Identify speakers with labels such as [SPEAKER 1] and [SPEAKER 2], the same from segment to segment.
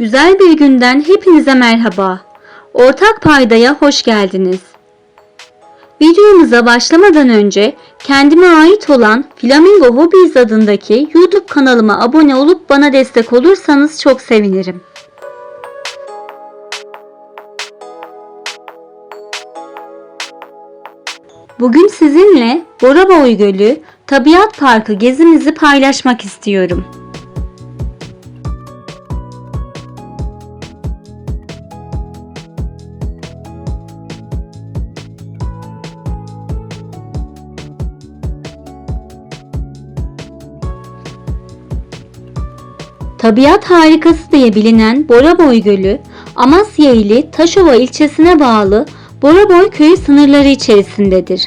[SPEAKER 1] Güzel bir günden hepinize merhaba. Ortak paydaya hoş geldiniz. Videomuza başlamadan önce kendime ait olan Flamingo Hobbies adındaki YouTube kanalıma abone olup bana destek olursanız çok sevinirim. Bugün sizinle Boraboy Gölü Tabiat Parkı gezimizi paylaşmak istiyorum. Tabiat harikası diye bilinen Boraboy Gölü, Amasya ili Taşova ilçesine bağlı Boraboy köyü sınırları içerisindedir.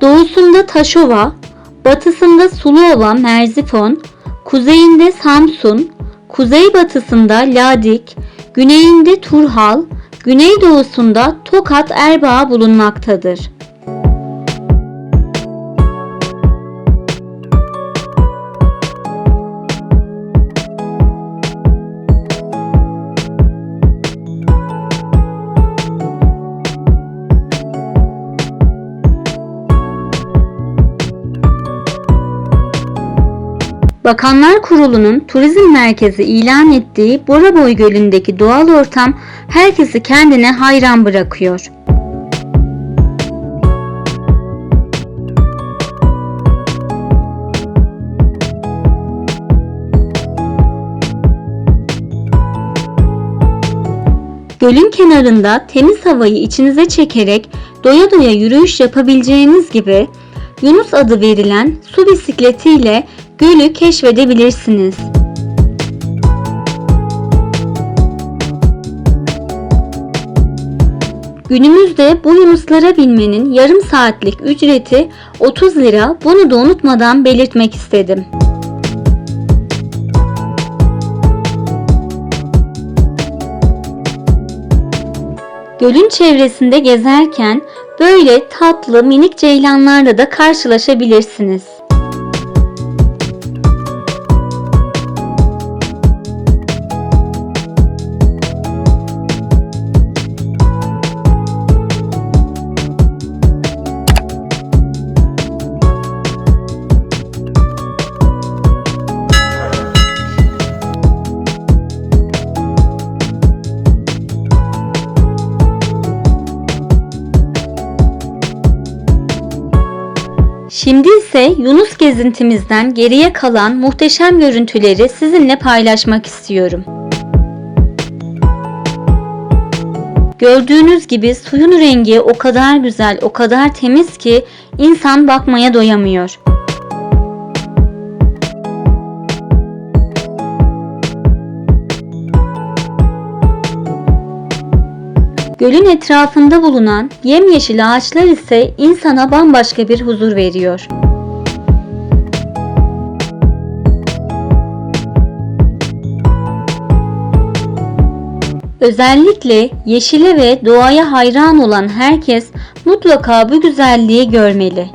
[SPEAKER 1] Doğusunda Taşova, batısında Suluova Merzifon, kuzeyinde Samsun, kuzeybatısında Ladik, güneyinde Turhal, güneydoğusunda Tokat Erbaa bulunmaktadır. Bakanlar Kurulu'nun turizm merkezi ilan ettiği Boraboy Gölü'ndeki doğal ortam herkesi kendine hayran bırakıyor. Gölün kenarında temiz havayı içinize çekerek doya doya yürüyüş yapabileceğiniz gibi Yunus adı verilen su bisikletiyle gölü keşfedebilirsiniz. Günümüzde bu yunuslara binmenin yarım saatlik ücreti 30 lira. Bunu da unutmadan belirtmek istedim. Gölün çevresinde gezerken böyle tatlı minik ceylanlarla da karşılaşabilirsiniz. İse Yunus gezintimizden geriye kalan muhteşem görüntüleri sizinle paylaşmak istiyorum. Gördüğünüz gibi suyun rengi o kadar güzel, o kadar temiz ki insan bakmaya doyamıyor. Gölün etrafında bulunan yemyeşil ağaçlar ise insana bambaşka bir huzur veriyor. Özellikle yeşile ve doğaya hayran olan herkes mutlaka bu güzelliği görmeli.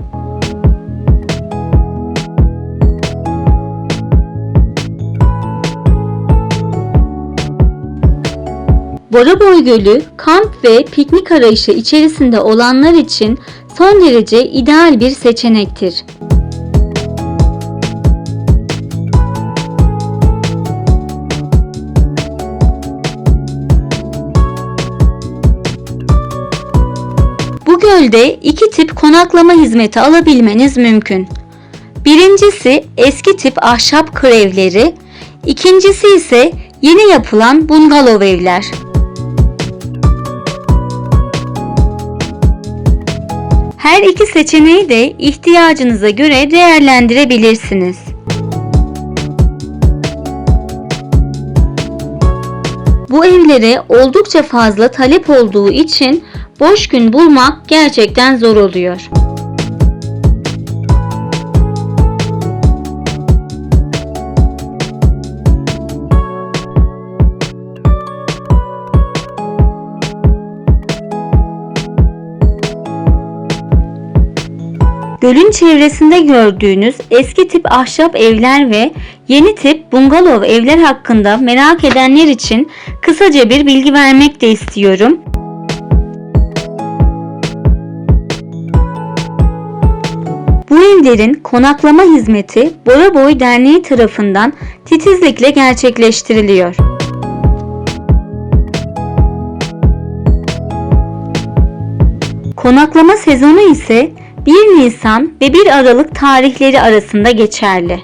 [SPEAKER 1] Boraboy Gölü kamp ve piknik arayışı içerisinde olanlar için son derece ideal bir seçenektir. Gölde iki tip konaklama hizmeti alabilmeniz mümkün. Birincisi eski tip ahşap kır evleri, ikincisi ise yeni yapılan bungalov evler. Her iki seçeneği de ihtiyacınıza göre değerlendirebilirsiniz. Bu evlere oldukça fazla talep olduğu için boş gün bulmak gerçekten zor oluyor. Gölün çevresinde gördüğünüz eski tip ahşap evler ve yeni tip bungalov evler hakkında merak edenler için kısaca bir bilgi vermek de istiyorum. Evlerin konaklama hizmeti Bora Boy Derneği tarafından titizlikle gerçekleştiriliyor. Konaklama sezonu ise 1 Nisan ve 1 Aralık tarihleri arasında geçerli.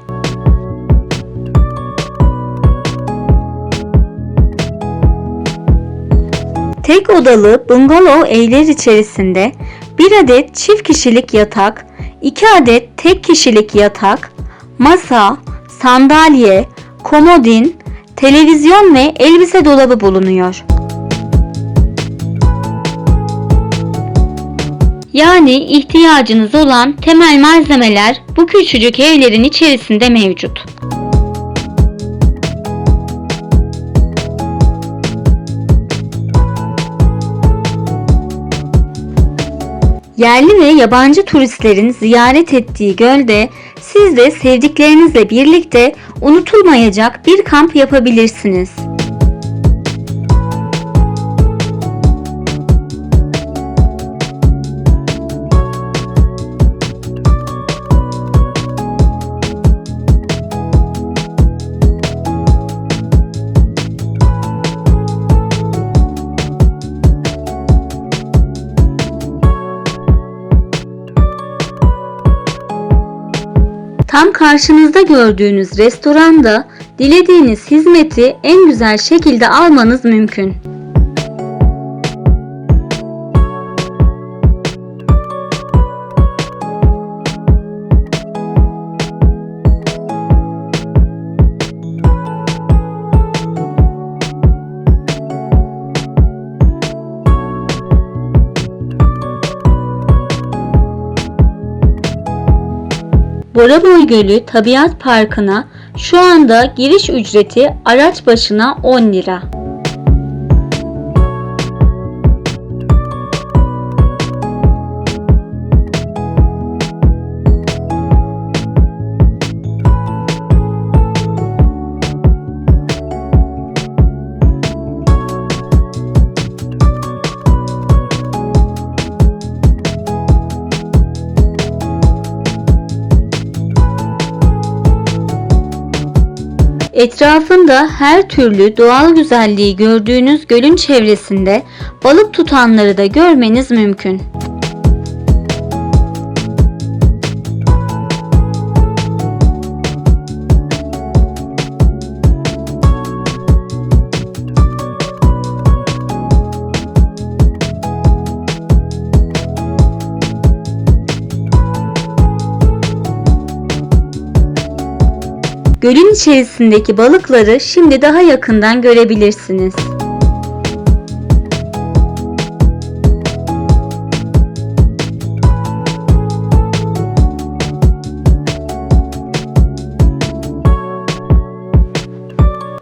[SPEAKER 1] Tek odalı bungalov evler içerisinde bir adet çift kişilik yatak, iki adet tek kişilik yatak, masa, sandalye, komodin, televizyon ve elbise dolabı bulunuyor. Yani ihtiyacınız olan temel malzemeler bu küçücük evlerin içerisinde mevcut. Yerli ve yabancı turistlerin ziyaret ettiği gölde siz de sevdiklerinizle birlikte unutulmayacak bir kamp yapabilirsiniz. Karşınızda gördüğünüz restoranda dilediğiniz hizmeti en güzel şekilde almanız mümkün. Boraboy Gölü Tabiat Parkı'na şu anda giriş ücreti araç başına 10 lira. Etrafında her türlü doğal güzelliği gördüğünüz gölün çevresinde balık tutanları da görmeniz mümkün. Gölün içerisindeki balıkları şimdi daha yakından görebilirsiniz.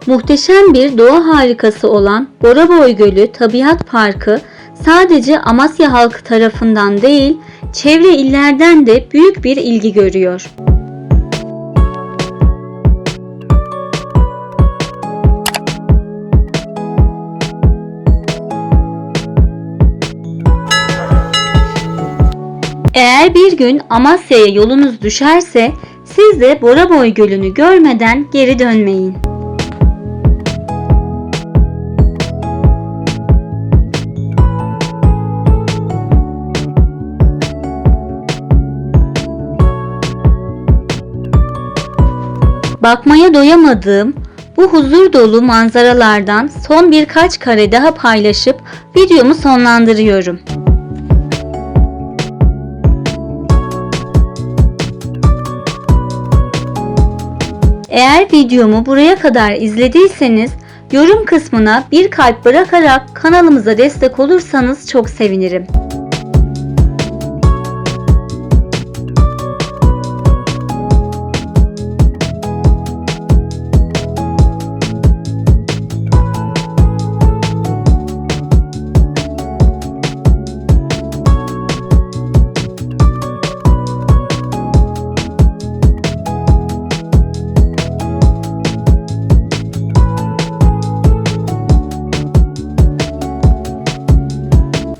[SPEAKER 1] Muhteşem bir doğa harikası olan Boraboy Gölü Tabiat Parkı sadece Amasya halkı tarafından değil, çevre illerden de büyük bir ilgi görüyor. Gün Amasya'ya yolunuz düşerse siz de Boraboy Gölü'nü görmeden geri dönmeyin. Bakmaya doyamadığım bu huzur dolu manzaralardan son birkaç kare daha paylaşıp videomu sonlandırıyorum. Eğer videomu buraya kadar izlediyseniz yorum kısmına bir kalp bırakarak kanalımıza destek olursanız çok sevinirim.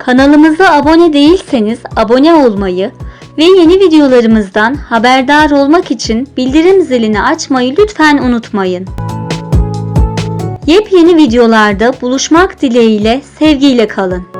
[SPEAKER 1] Kanalımıza abone değilseniz abone olmayı ve yeni videolarımızdan haberdar olmak için bildirim zilini açmayı lütfen unutmayın. Yepyeni videolarda buluşmak dileğiyle sevgiyle kalın.